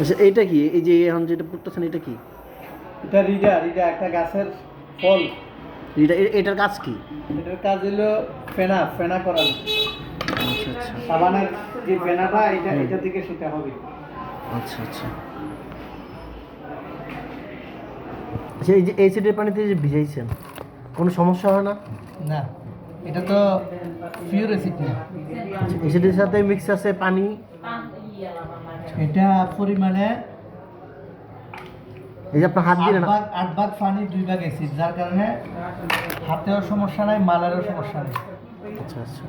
আচ্ছা এইটা কি? এই যে এখন যেটা পড়তেছেন এটা কি? এটা রিডা রিডা একটা গাছের ফল। এটা এ- এটার কাজ কি? এটার কাজ হলো ফেনা ফেনা করানো আচ্ছা আচ্ছা। সাবানের যে ফেনাটা এটা এটা থেকে সেটা হবে। আচ্ছা আচ্ছা। আচ্ছা এই যে এই সিটের পানিতে যে ভিজাইছেন কোনো সমস্যা হয় না? না। এটা তো পিওর অ্যাসিড না সিটের সাথে মিক্স আছে পানি। এটা পরিমাণে এই যে আপনার হাত দিলেন ভাগ আট ভাগ পানি দুই ভাগ অ্যাসিড যার কারণে হাতেও সমস্যা নাই মালেরও সমস্যা নাই। আচ্ছা আচ্ছা।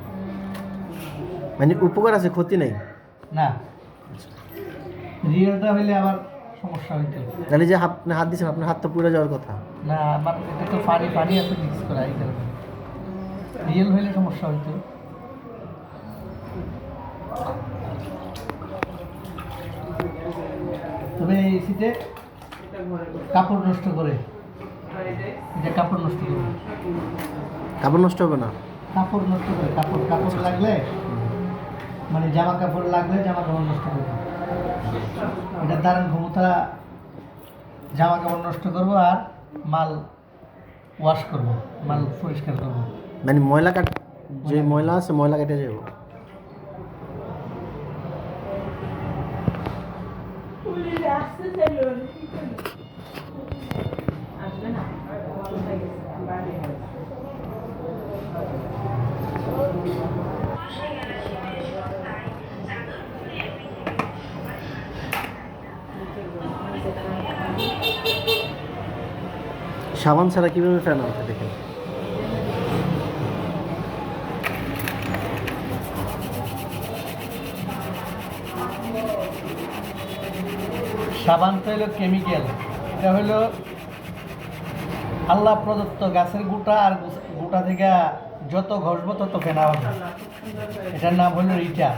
মানে উপকার আছে ক্ষতি নাই? না। রিয়েলটা হইলে আবার সমস্যা হইতো তাহলে যে আপনি হাত দিচ্ছেন আপনার হাত তো পুড়ে যাওয়ার কথা। না আমার এটা তো পানি পানি আছে মিক্স করা এই কারণে। রিয়েল হইলে সমস্যা হইতো। তবে এই শীতে কাপড় নষ্ট করে। এটা কাপড় নষ্ট করে। কাপড় নষ্ট হবে না? কাপড় নষ্ট করে কাপড় কাপড় লাগলে মানে জামা কাপড় লাগলে জামা কাপড় নষ্ট করে এটার দারুণ ক্ষমতা। জামা কাপড় নষ্ট করব আর মাল ওয়াশ করব মাল পরিষ্কার করব। মানে ময়লা কাট যে ময়লা আছে ময়লা কেটে যাব? সাবান ছাড়া কীভাবে ফেনা হচ্ছে দেখেন সাবান তো হলো কেমিক্যাল এটা হলো আল্লাহ প্রদত্ত গাছের গোটা আর গোটা থেকে যত ঘষবো তত ফেনা হবে। এটার নাম হলো রিটা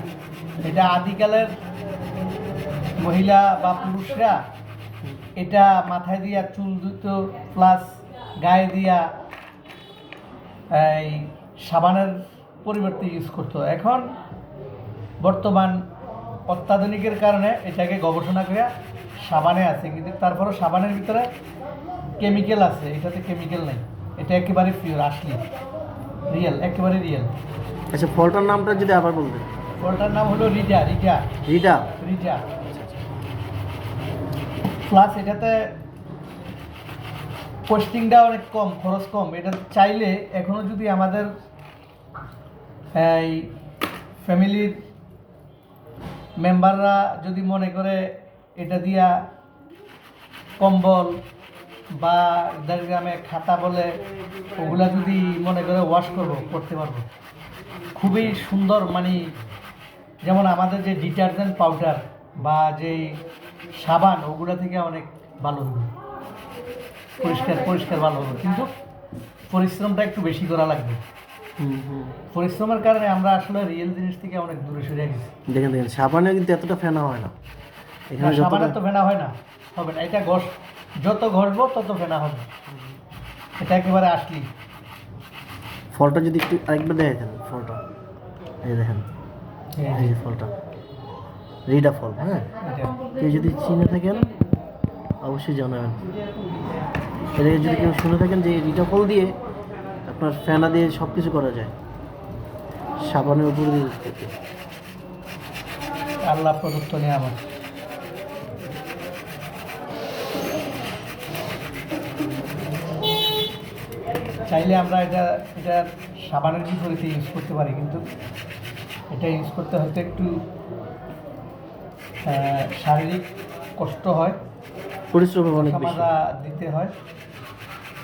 এটা আদিকালের মহিলা বা পুরুষরা এটা মাথায় দিয়া চুল দিত প্লাস গায়ে দিয়া এই সাবানের পরিবর্তে ইউজ করতো। এখন বর্তমান অত্যাধুনিকের কারণে এটাকে গবেষণা করে সাবানে আছে কিন্তু তারপরে সাবানের ভিতরে কেমিক্যাল আছে এটাতে কেমিক্যাল নেই। এটা একেবারে পিওর আসলি রিয়েল একেবারে রিয়েল আচ্ছা ফলটার নামটা যদি আবার বলবেন ফলটার নাম হলো রিজা রিজা রিটা রিজা প্লাস এটাতে পোস্টিংটা অনেক কম খরচ কম। এটা চাইলে এখনও যদি আমাদের এই ফ্যামিলির মেম্বাররা যদি মনে করে এটা দিয়া কম্বল বা এদের গ্রামে খাতা বলে ওগুলা যদি মনে করে ওয়াশ করব করতে পারব। খুবই সুন্দর মানে যেমন আমাদের যে ডিটারজেন্ট পাউডার বা যে সাবান ওগুলা থেকে অনেক ভালো হবে। পরিষ্কার পরিষ্কার ভালো হবে। কিন্তু পরিশ্রমটা একটু বেশি করা লাগবে। পরিশ্রমের কারণে আমরা আসলে রিয়েল জিনিস থেকে অনেক দূরে সরে গেছি। দেখেন দেখেন সাবানে কিন্তু এতটা ফেনা হয় না। এখানে আর যতটা তো ফেনা হয় না। হবে না এটা ঘষ। যত ঘষবো তত ফেনা হবে। এটা একেবারে আসলি। ফলটা যদি একটু আরেকবার দেখেন ফলটা। এই দেখেন এই যে ফলটা। রিডা ফল হ্যাঁ? কেউ যদি চিনে থাকেন অবশ্যই জানাবেন। এটাকে যদি কেউ শুনে থাকেন যে রিডা ফল দিয়ে আপনার ফেনা দিয়ে সব কিছু করা যায় সাবানের উপর দিয়ে। আল্লাহ প্রদত্ত নিয়ে আমার চাইলে আমরা এটা এটা সাবানের বিপরীতে ইউজ করতে পারি কিন্তু এটা ইউজ করতে হয়তো একটু শারীরিক কষ্ট হয় পরিশ্রম অনেক দিতে হয়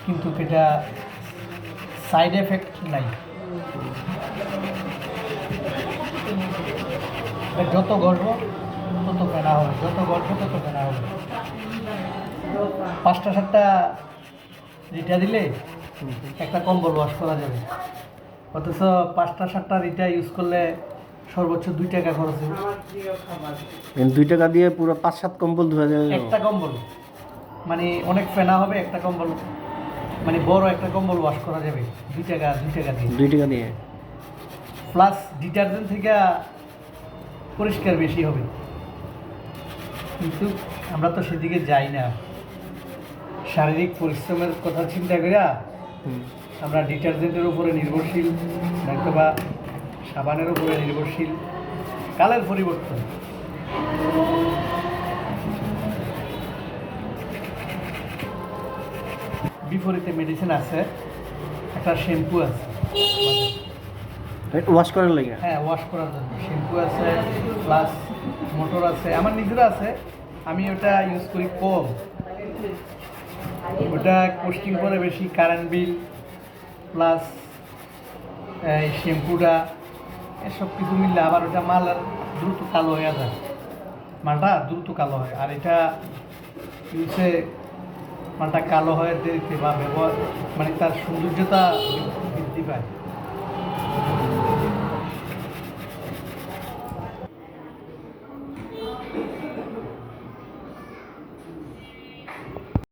কিন্তু এটা সাইড এফেক্ট নাই যত গর্ব তত ফেনা হবে যত গর্ব তত ফেনা হবে পাঁচটা সাতটা রিটা দিলে। একটা কম্বল ওয়াশ করা যাবে। অথচ পাঁচটা সাতটা রিটা ইউজ করলে সর্বোচ্চ দুই টাকা খরচ হবে। দুই টাকা দিয়ে পুরো পাঁচ সাত কম্বল ধোয়া যাবে। একটা কম্বল। মানে অনেক ফেনা হবে একটা কম্বল। মানে বড় একটা কম্বল ওয়াশ করা যাবে দুই টাকা দুই টাকা দিয়ে। দুই টাকা দিয়ে? প্লাস ডিটারজেন্ট থেকে পরিষ্কার বেশি হবে। কিন্তু আমরা তো সেদিকে যাই না। শারীরিক পরিশ্রমের কথা চিন্তা করিয়া। আমরা ডিটারজেন্টের উপরে নির্ভরশীল নয়তো বা সাবানের উপরে নির্ভরশীল কালের পরিবর্তন। বিপরীতে মেডিসিন আছে একটা শ্যাম্পু আছে। ওয়াশ করার লাগে? হ্যাঁ ওয়াশ করার জন্য। শ্যাম্পু আছে প্লাস মোটর আছে। আমার নিজেরও আছে। আমি ওটা ইউজ করি কম। ওটা কোস্টিং করে বেশি কারেন্ট বিল প্লাস এই শ্যাম্পুটা, এসব কিছু মিললে আবার ওটা মাল দ্রুত কালো হয়ে যায়। মালটা দ্রুত কালো হয়। আর এটা ইউজে মালটা কালো হয় দেরিতে বা ব্যবহার মানে তার সৌন্দর্যতা বৃদ্ধি পায়।